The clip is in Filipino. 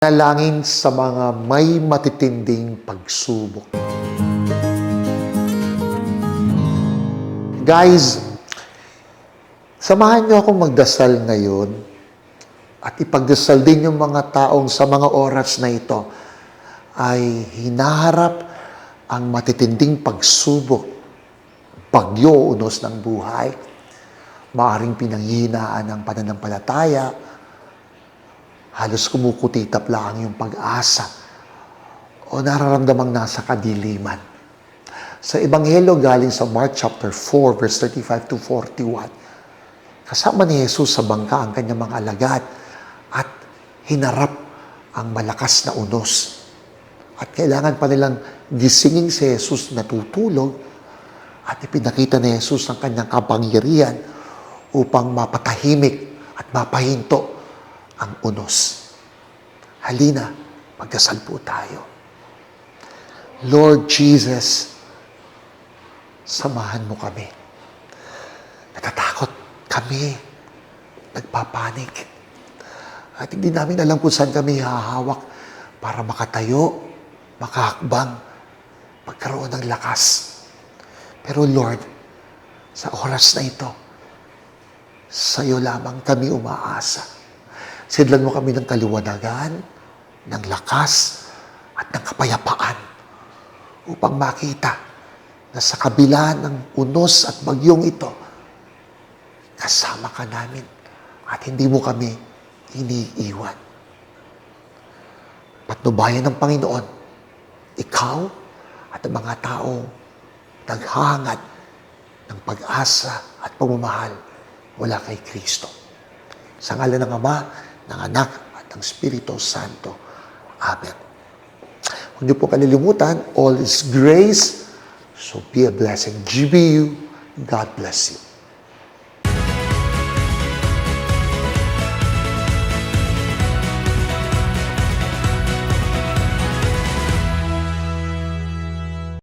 Nalangin sa mga may matitinding pagsubok. Guys, samahan niyo akong magdasal ngayon at ipagdasal din yung mga taong sa mga oras na ito ay hinaharap ang matitinding pagsubok, bagyo unos ng buhay, maaring pinanghihinaan ng pananampalataya, halos kumukutitap lang yung pag-asa o nararamdamang nasa kadiliman. Sa Ebanghelyo galing sa Mark chapter 4 verse 35 to 41, kasama ni Jesus sa bangka ang kanyang mga alagad at hinarap ang malakas na unos. At kailangan pa nilang gisingin si Jesus na tutulog at ipinakita ni Jesus ang kanyang kapangyarihan upang mapatahimik at mapahinto ang unos. Halina, magdasal po tayo. Lord Jesus, samahan mo kami. Natatakot kami. Nagpapanik. At hindi namin alam kung saan kami hahawak para makatayo, makahakbang, magkaroon ng lakas. Pero Lord, sa oras na ito, sa iyo lamang kami umaasa. Sidlan mo kami ng kaliwanagan, ng lakas, at ng kapayapaan upang makita na sa kabila ng unos at bagyong ito, kasama ka namin at hindi mo kami iniiwan. Patnubayan ng Panginoon, ikaw at ang mga taong naghangad ng pag-asa at pagmamahal mula kay Kristo. Sa ngalan ng Ama, ng Anak at ng Espiritu Santo. Amen. Huwag niyo po kalilimutan, all is grace, so be a blessing. GBU, God bless you.